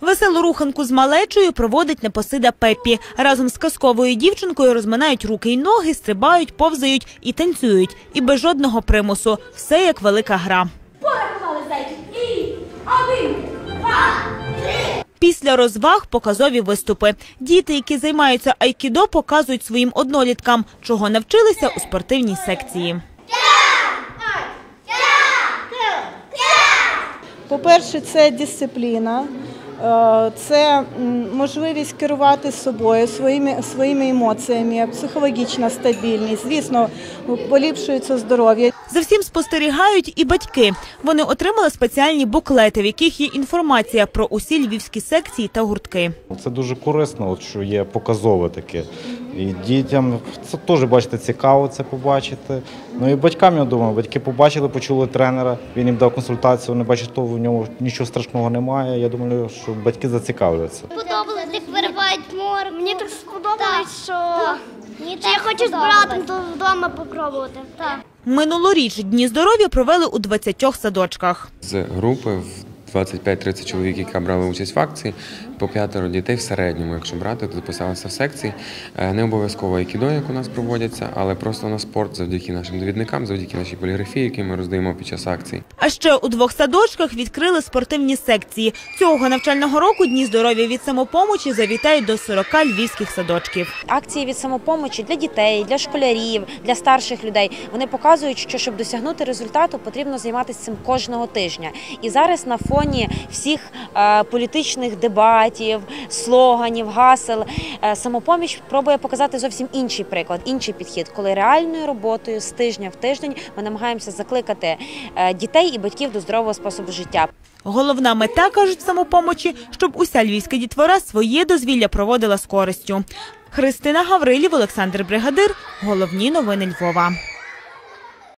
Веселу руханку з малечою проводить непосида Пеппі. Разом з казковою дівчинкою розминають руки й ноги, стрибають, повзають і танцюють. І без жодного примусу. Все як велика гра. Порахували зайчик. І один, два, три. Після розваг показові виступи. Діти, які займаються айкідо, показують своїм одноліткам, чого навчилися у спортивній секції. По-перше, це дисципліна, це можливість керувати собою, своїми, своїми емоціями, психологічна стабільність. Звісно, поліпшується здоров'я. За всім спостерігають і батьки. Вони отримали спеціальні буклети, в яких є інформація про усі львівські секції та гуртки. Це дуже корисно, от що є показове таке. І дітям це теж бачите, цікаво це побачити. Ну і батькам, я думаю, батьки побачили, почули тренера, він їм дав консультацію, вони бачать, що в ньому нічого страшного немає. Я думаю, що батьки зацікавляться. Сподобалось, як виривають море. Мені так сподобалось, що, що я хочу з братом то вдома попробувати. Так. Минулоріч дні здоров'я провели у 20 садочках. з групи в 25-30 чоловік, які брали участь в акції, по п'ятеро дітей в середньому, якщо брати, то записалися в секції. Е, Не обов'язково айкідо, як у нас проводяться, але просто на спорт завдяки нашим довідникам, завдяки нашій поліграфії, які ми роздаємо під час акції. А ще у двох садочках відкрили спортивні секції. Цього навчального року дні здоров'я від самопомочі завітають до 40 львівських садочків. акції від самопомочі для дітей, для школярів, для старших людей. Вони показують, що щоб досягнути результату, потрібно займатися цим кожного тижня. І зараз на фоні всіх е, політичних дебатів, слоганів, гасел, е, самопоміч пробує показати зовсім інший приклад, інший підхід, коли реальною роботою з тижня в тиждень ми намагаємося закликати е, дітей і батьків до здорового способу життя. Головна мета, кажуть самопомочі, щоб уся львівська дітвора своє дозвілля проводила з користю. Христина Гаврилів, Олександр Бригадир. Головні новини Львова.